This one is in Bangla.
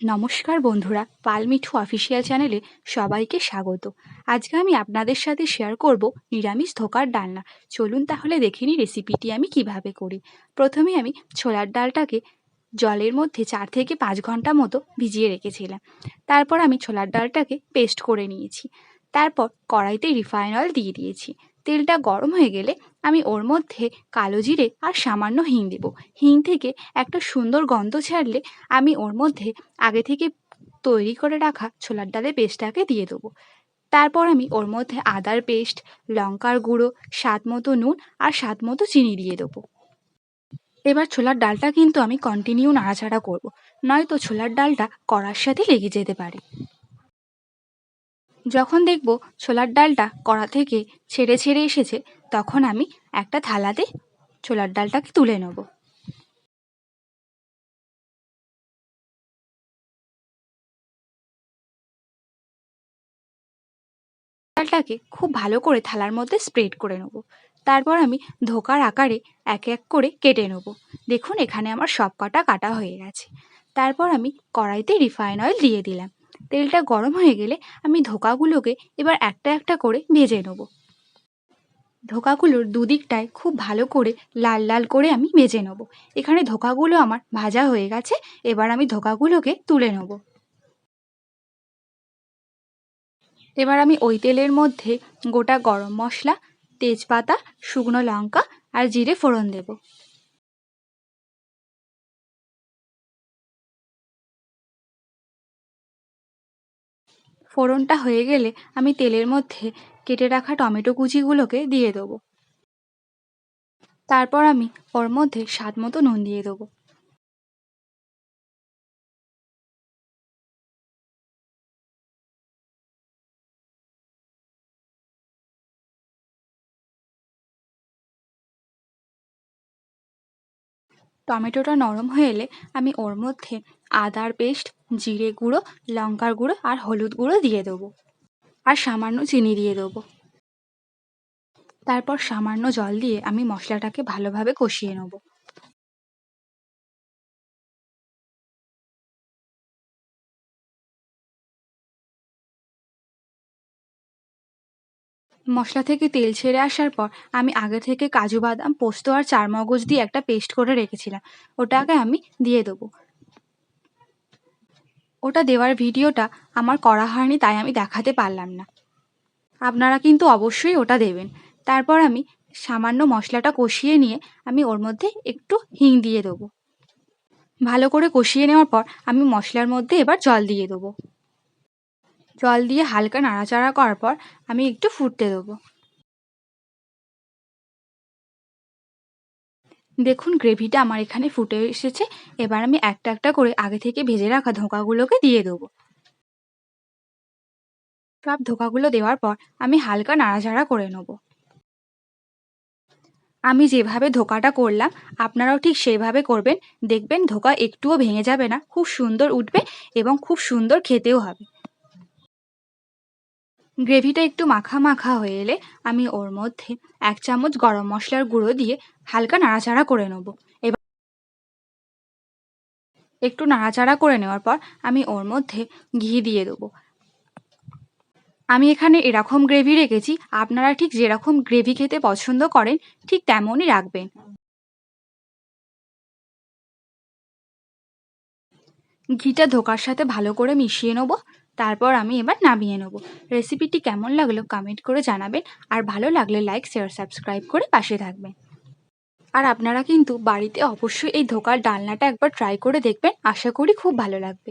নমস্কার বন্ধুরা পালমিঠু অফিসিয়াল চ্যানেলে সবাইকে স্বাগত। আজকে আমি আপনাদের সাথে শেয়ার করব নিরামিষ ধোকার ডালনা। চলুন তাহলে দেখে নিই রেসিপিটি আমি কীভাবে করি। প্রথমে আমি ছোলার ডালটাকে জলের মধ্যে চার থেকে পাঁচ ঘণ্টা মতো ভিজিয়ে রেখেছিলাম। তারপর আমি ছোলার ডালটাকে পেস্ট করে নিয়েছি। তারপর কড়াইতে রিফাইন অয়েল দিয়ে দিয়েছি। তেলটা গরম হয়ে গেলে আমি ওর মধ্যে কালো জিরে আর সামান্য হিং দেব। হিং থেকে একটা সুন্দর গন্ধ ছাড়লে আমি ওর মধ্যে আগে থেকে তৈরি করে রাখা ছোলার ডালের পেস্টটাকে দিয়ে দেবো। তারপর আমি ওর মধ্যে আদার পেস্ট, লঙ্কার গুঁড়ো, স্বাদ মতো নুন আর স্বাদ মতো চিনি দিয়ে দেবো। এবার ছোলার ডালটা কিন্তু আমি কন্টিনিউ নাড়াচাড়া করব, নয়তো ছোলার ডালটা কড়ার সাথে লেগে যেতে পারে। যখন দেখব ছোলার ডালটা কড়া থেকে ছেড়ে ছেড়ে এসেছে, তখন আমি একটা থালাতে ছোলার ডালটাকে তুলে নেব। ডালটাকে খুব ভালো করে থালার মধ্যে স্প্রেড করে নেব। তারপর আমি ধোকার আকারে এক এক করে কেটে নেব। দেখুন, এখানে আমার সব কটা কাটা হয়ে গেছে। তারপর আমি কড়াইতে রিফাইন অয়েল দিয়ে দিলাম। তেলটা গরম হয়ে গেলে আমি ধোকাগুলোকে এবার একটা একটা করে ভেজে নেব। ধোকাগুলোর দুদিকটায় খুব ভালো করে লাল লাল করে আমি ভেজে নেব। এখানে ধোকাগুলো আমার ভাজা হয়ে গেছে, এবার আমি ধোকাগুলোকে তুলে নেব। এবার আমি ওই তেলের মধ্যে গোটা গরম মশলা, তেজপাতা, শুকনো লঙ্কা আর জিরে ফোড়ন দেব। ফোড়নটা হয়ে গেলে আমি তেলের মধ্যে কেটে রাখা টমেটো কুচিগুলোকে দিয়ে দেবো। তারপর আমি ওর মধ্যে স্বাদ মতো নুন দিয়ে দেবো। টমেটোটা নরম হয়ে এলে আমি ওর মধ্যে আদার পেস্ট, জিরে গুঁড়ো, লঙ্কার গুঁড়ো আর হলুদ গুঁড়ো দিয়ে দেবো। আর সামান্য চিনি দিয়ে দেবো। তারপর সামান্য জল দিয়ে আমি মশলাটাকে ভালোভাবে কষিয়ে নেব। মশলা থেকে তেল ছেড়ে আসার পর আমি আগে থেকে কাজু বাদাম, পোস্ত আর চারমগজ দিয়ে একটা পেস্ট করে রেখেছিলাম। ওটাকে আমি দিয়ে দেবো। ওটা দেওয়ার ভিডিওটা আমার করা হয়নি, তাই আমি দেখাতে পারলাম না। আপনারা কিন্তু অবশ্যই ওটা দেবেন। তারপর আমি সামান্য মশলাটা কষিয়ে নিয়ে আমি ওর মধ্যে একটু হিং দিয়ে দেবো। ভালো করে কষিয়ে নেওয়ার পর আমি মশলার মধ্যে এবার জল দিয়ে দেবো। জল দিয়ে হালকা নাড়াচাড়া করার পর আমি একটু ফুটতে দেবো। দেখুন, গ্রেভিটা আমার এখানে ফুটে এসেছে। এবার আমি একটা একটা করে আগে থেকে ভেজে রাখা ধোঁকাগুলোকে দিয়ে দেবো। সব ধোকাগুলো দেওয়ার পর আমি হালকা নাড়াচাড়া করে নেব। আমি যেভাবে ধোকাটা করলাম, আপনারাও ঠিক সেইভাবে করবেন। দেখবেন ধোকা একটুও ভেঙে যাবে না, খুব সুন্দর উঠবে এবং খুব সুন্দর খেতেও হবে। গ্রেভিটা একটু মাখা মাখা হয়ে এলে আমি ওর মধ্যে এক চামচ গরম মশলার গুঁড়ো দিয়ে হালকা নাড়াচাড়া করে নেব। এবার একটু নাড়াচাড়া করে নেওয়ার পর আমি ওর মধ্যে ঘি দিয়ে দেবো। আমি এখানে এরকম গ্রেভি রেখেছি, আপনারা ঠিক যেরকম গ্রেভি খেতে পছন্দ করেন, ঠিক তেমনই রাখবেন। ঘিটা ধোকার সাথে ভালো করে মিশিয়ে নেব। তারপর আমি এবার নামিয়ে নেব। রেসিপিটি কেমন লাগল কমেন্ট করে জানাবেন আর ভালো লাগলে লাইক শেয়ার সাবস্ক্রাইব করে পাশে থাকবেন। আর আপনারা কিন্তু বাড়িতে অবশ্যই এই ধোকার ডালনাটা একবার ট্রাই করে দেখবেন, আশা করি খুব ভালো লাগবে।